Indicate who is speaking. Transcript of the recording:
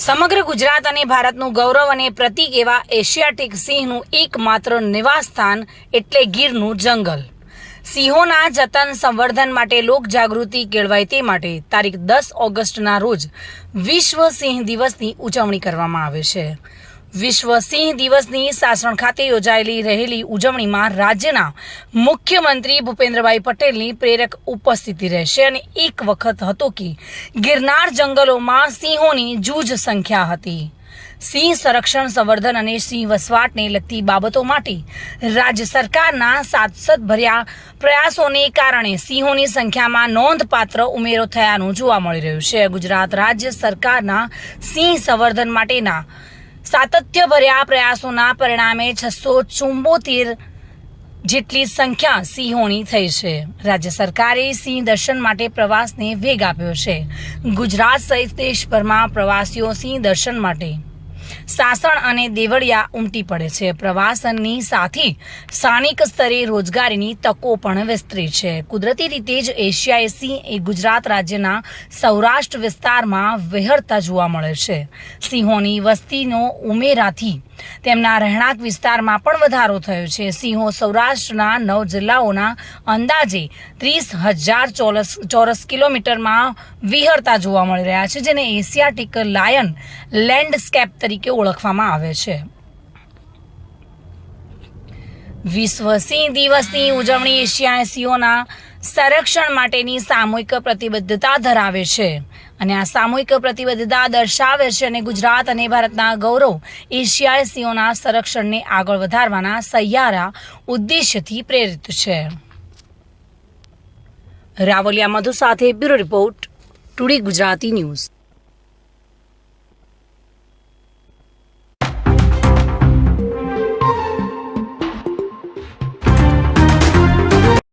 Speaker 1: સમગ્ર ગુજરાત અને ભારતનું ગૌરવ અને પ્રતીક એવા એશિયાટિક સિંહનું એકમાત્ર નિવાસસ્થાન એટલે ગીરનું જંગલ. સિંહોના જતન સંવર્ધન માટે લોક જાગૃતિ કેળવાય તે માટે તારીખ દસ ઓગસ્ટના રોજ વિશ્વ સિંહ દિવસની ઉજવણી કરવામાં આવે છે. વિશ્વ સિંહ દિવસની સાસણ ખાતે યોજાયેલી રહેલી ઉજવણીમાં રાજ્યના મુખ્યમંત્રી ભૂપેન્દ્રભાઈ પટેલની પ્રેરક ઉપસ્થિતિ રહેશે અને એક વખત હતો કે ગિરનાર જંગલોમાં સિંહોની જૂજ સંખ્યા હતી. સિંહ સંરક્ષણ સંવર્ધન અને સિંહ વસવાટને લગતી બાબતો માટે રાજ્ય સરકારના સાતસત ભર્યા પ્રયાસોને કારણે સિંહોની સંખ્યામાં નોંધપાત્ર ઉમેરો થયાનું જોવા મળી રહ્યું છે. ગુજરાત રાજ્ય સરકારના સિંહ સંવર્ધન માટેના સાતત્યભર્યા પ્રયાસોના પરિણામે છસો ચુંબોતેર જેટલી સંખ્યા સિંહોની થઈ છે. રાજ્ય સરકારે સિંહ દર્શન માટે પ્રવાસને વેગ આપ્યો છે. ગુજરાત સહિત દેશભરમાં પ્રવાસીઓ સિંહ દર્શન માટે સાસણ અને દેવળિયા ઉમટી પડે છે. પ્રવાસનની સાથે સ્થાનિક સ્તરે રોજગારીની તકો પણ વિસ્તરી છે. કુદરતી રીતે જ એશિયાઈ સિંહ એ ગુજરાત રાજ્યના સૌરાષ્ટ્ર વિસ્તારમાં વિહરતા જોવા મળે છે. સિંહોની વસ્તીનો ઉમેરાથી તેમના રહેણાંક વિસ્તારમાં પણ વધારો થયો છે. સિંહો સૌરાષ્ટ્રના નવ જિલ્લાઓના અંદાજે ત્રીસ હજાર ચોરસ ચોરસ કિલોમીટરમાં વિહરતા જોવા મળી રહ્યા છે, જેને એશિયાટિક લાયન લેન્ડસ્કેપ તરીકે ઓળખવામાં આવે છે. વિશ્વ સિંહ દિવસની ઉજવણી એશિયાઈ સિંહોના સંરક્ષણ માટેની સામૂહિક પ્રતિબદ્ધતા ધરાવે છે. અને આ સામૂહિક પ્રતિબદ્ધતા દર્શાવે છે અને ગુજરાત અને ભારતના ગૌરવ એશિયાઈ સિંહોના સંરક્ષણને આગળ વધારવાના સહિયારા ઉદ્દેશ્યથી પ્રેરિત છે. રાવલિયા મધુ સાથે bureau report, today Gujarati news.